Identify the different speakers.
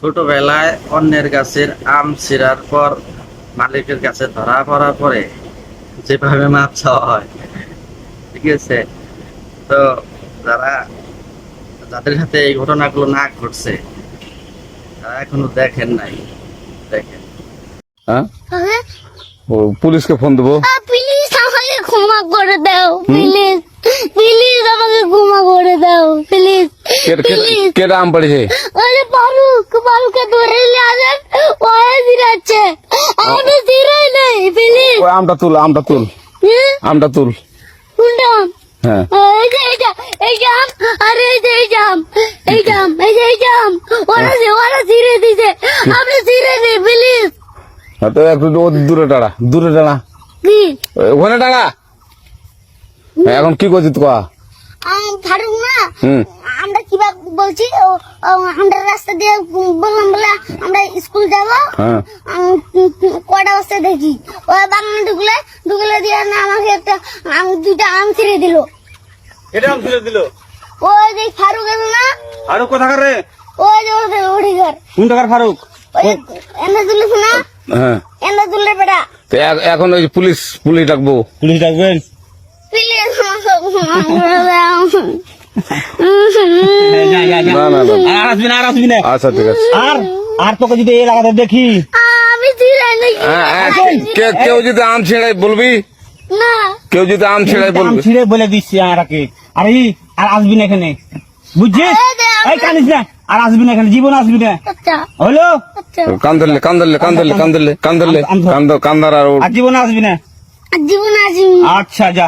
Speaker 1: ছোটবেলায় অন্যের গাছের আম ছিঁড়ার পর মালিকের কাছে ধরা পড়ার পরে যেভাবে মাছ খাওয়া হয় ঠিক আছে? তো যারা যাদের সাথে এই ঘটনাগুলো না ঘটছে তারা এখনও দেখেন নাই। দেখেন।
Speaker 2: হ্যাঁ? ও পুলিশকে ফোন দেবো?
Speaker 3: প্লিজ আমাকে ক্ষমা করে দাও প্লিজ প্লিজ আমাকে ক্ষমা করে দাও প্লিজ
Speaker 2: কে- কে-
Speaker 3: প্লিজ
Speaker 2: কে আম পড়েছে?
Speaker 3: আরে ফারুক ফারুককে ধরে নিয়ে আসেন। ওয়ে দিরাচ্ছে আমি দিরাই নেই প্লিজ
Speaker 2: ওই আমটা তুল আমটা তুল। আমটা তুল।
Speaker 3: কোনটা
Speaker 2: হ্যাঁ।
Speaker 3: এই যে এই যে এই জাম আরে এই যে এই জাম এই জাম এই যে এই জাম ওরা যে ওরা ছিঁড়ে দিছে। আপনি ছিঁড়ে দিন প্লিজ
Speaker 2: হ্যাঁ, তো একটু দূরে দাঁড়া দূরে দাঁড়া।
Speaker 3: কি?
Speaker 2: ওখানে দাঁড়া হ্যাঁ, এখন কি করছিস
Speaker 3: আম, ফারুক না। আমরা কিবা বলছি? ও, ও, আমরা রাস্তা দিয়ে বললাম বলে আমরা স্কুল যাব।
Speaker 2: হ্যাঁ।
Speaker 3: আম, কটা বস্তা দেখি? ও বাগানে ঢুকলে ঢুকলে দিয়ে না আমাকে একটা আম দুটা আম ছিঁড়ে দিল।
Speaker 4: এটা আম তুলে দিল?
Speaker 3: ওই যে ফারুক এলো না
Speaker 4: আরও কোথাকার রে?
Speaker 3: ওই যে ওদের ওড়িঘর
Speaker 4: কোন টাকার ফারুক?
Speaker 3: এনে তুলিস না
Speaker 2: হ্যাঁ।
Speaker 3: এনে তুললে বেটা।
Speaker 2: তো এখন ওই পুলিশ পুলিশ ডাকবো।
Speaker 4: পুলিশ ডাকবেন?
Speaker 3: প্লিজ
Speaker 4: দেখি
Speaker 2: কেউ যদি আম ছেড়াই বলবি কেউ যদি আম ছেড়াই বলবি
Speaker 4: ছিঁড়ে বলে দিচ্ছি আর আর আসবি না এখানে বুঝছিস
Speaker 3: এই
Speaker 4: কানিস না আর আসবি না এখানে জীবন আসবি না হলো
Speaker 2: কান্দলে কান্দলে কান্দলে কান্দলে কান্দলে কান্দ কান্দার
Speaker 4: আর জীবন আসবি না
Speaker 3: জীবন আসিনি
Speaker 4: আচ্ছা যা।